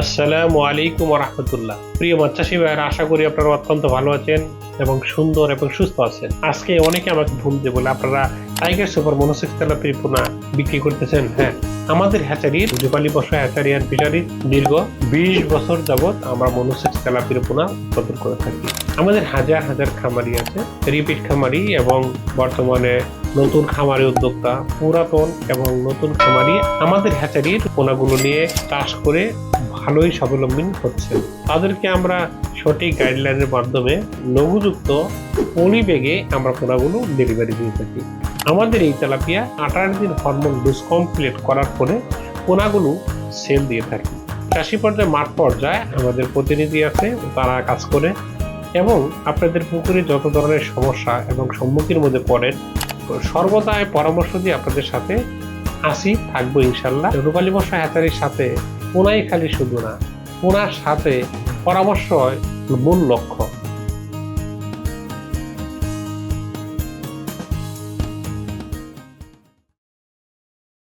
আসসালামু আলাইকুম রহমতুল্লাহ প্রিয় মাছ চাষি ভাইয়েরা আশা করি আপনারা অত্যন্ত ভালো আছেন এবং সুন্দর এবং সুস্থ আছেন। আজকে অনেকে আমাকে ফোন দিয়ে আপনারা টাইগার সুপার মনোসেক্স তেলাপির পোনা বিক্রি করতেছেন। হ্যাঁ আমাদের হ্যাচারির রূপালী বসা হ্যাচারি অ্যান্ড ফিশারির দীর্ঘ বিশ বছর যাবত আমরা মনোসেক্স তেলাপির পোনা উৎপাদন করে থাকি। আমাদের হাজার হাজার খামারি আছে, রিপিট খামারি এবং বর্তমানে নতুন খামারি উদ্যোক্তা পুরাতন এবং নতুন খামারি আমাদের হ্যাচারির পোনাগুলো নিয়ে চাষ করে ভালোই স্বাবলম্বী হচ্ছে তাদেরকে আমরা সঠিক গাইডলাইনের মাধ্যমে লঘুযুক্ত পলিবেগে আমরা পোনাগুলো ডেলিভারি দিয়ে থাকি। আমাদের এই তেলাপিয়া আঠারো দিন হরমোন ডোজ কমপ্লিট করার পরে পোনাগুলো সেল দিয়ে থাকি। চাষি পর্যায়ে মাঠ পর্যায়ে আমাদের প্রতিনিধি আছে, তারা কাজ করে এবং আপনাদের পুকুরে যত ধরনের সমস্যা এবং সম্মুখীন মধ্যে পড়েন, সর্বদাই পরামর্শ দিয়ে আপনাদের সাথে আসি, থাকব ইনশাল্লাহ। রূপালী বর্ষা হ্যাচারির সাথে পোনাই খালি শুধু না পুনার সাথে পরামর্শ হয় মূল লক্ষ্য।